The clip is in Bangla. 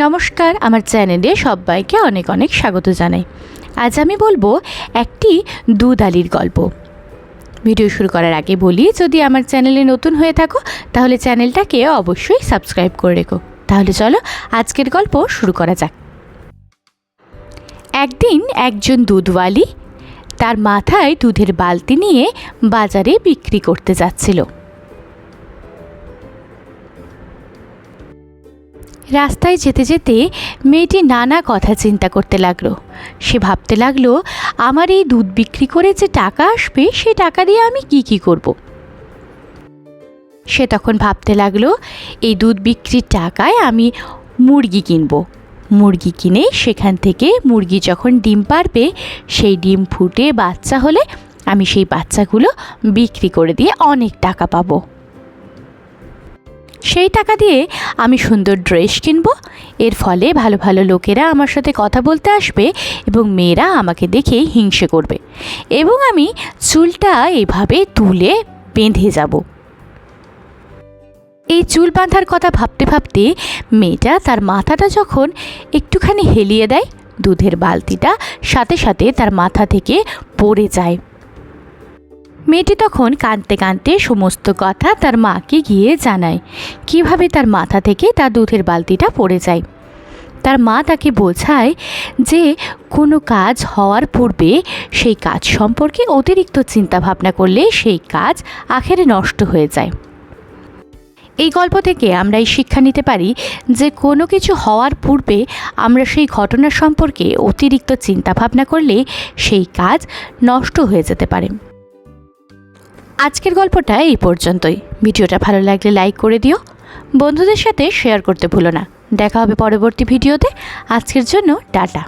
নমস্কার, আমার চ্যানেলে সবাইকে অনেক অনেক স্বাগত জানাই। আজ আমি বলব একটি দুধ আলির গল্প। ভিডিও শুরু করার আগে বলি, যদি আমার চ্যানেলে নতুন হয়ে থাকো, তাহলে চ্যানেলটাকে অবশ্যই সাবস্ক্রাইব করে রেখো। তাহলে চলো আজকের গল্প শুরু করা যাক। একদিন একজন দুধওয়ালি তার মাথায় দুধের বালতি নিয়ে বাজারে বিক্রি করতে যাচ্ছিল। রাস্তায় যেতে যেতে মেয়েটি নানা কথা চিন্তা করতে লাগল। সে ভাবতে লাগল, আমার এই দুধ বিক্রি করে যে টাকা আসবে, সে টাকা দিয়ে আমি কি কি করব। সে তখন ভাবতে লাগল, এই দুধ বিক্রির টাকায় আমি মুরগি কিনবো। মুরগি কিনে সেখান থেকে মুরগি যখন ডিম পারবে, সেই ডিম ফুটে বাচ্চা হলে আমি সেই বাচ্চাগুলো বিক্রি করে দিয়ে অনেক টাকা পাবো। সেই টাকা দিয়ে আমি সুন্দর ড্রেস কিনবো। এর ফলে ভালো ভালো লোকেরা আমার সাথে কথা বলতে আসবে এবং মেয়েরা আমাকে দেখে হিংসে করবে। এবং আমি চুলটা এভাবে তুলে বেঁধে যাব। এই চুল বাঁধার কথা ভাবতে ভাবতে মেয়েটা তার মাথাটা যখন একটুখানি হেলিয়ে দেয়, দুধের বালতিটা সাথে সাথে তার মাথা থেকে পড়ে যায়। মেয়েটি তখন কাঁদতে কাঁদতে সমস্ত কথা তার মাকে গিয়ে জানায়। কীভাবে তার মাথা থেকে তার দুধের বালতিটা পড়ে যায়? তার মা তাকে বোঝায় যে কোনো কাজ হওয়ার পূর্বে সেই কাজ সম্পর্কে অতিরিক্ত চিন্তা ভাবনা করলে সেই কাজ আখেরে নষ্ট হয়ে যায়। এই গল্প থেকে আমরা এই শিক্ষা নিতে পারি যে কোনো কিছু হওয়ার পূর্বে আমরা সেই ঘটনা সম্পর্কে অতিরিক্ত চিন্তা ভাবনা করলে সেই কাজ নষ্ট হয়ে যেতে পারে। আজকের গল্পটা এই পর্যন্তই। ভিডিওটা ভালো লাগলে লাইক করে দিও। বন্ধুদের সাথে শেয়ার করতে ভুলো না। দেখা হবে পরবর্তী ভিডিওতে। আজকের জন্য টাটা।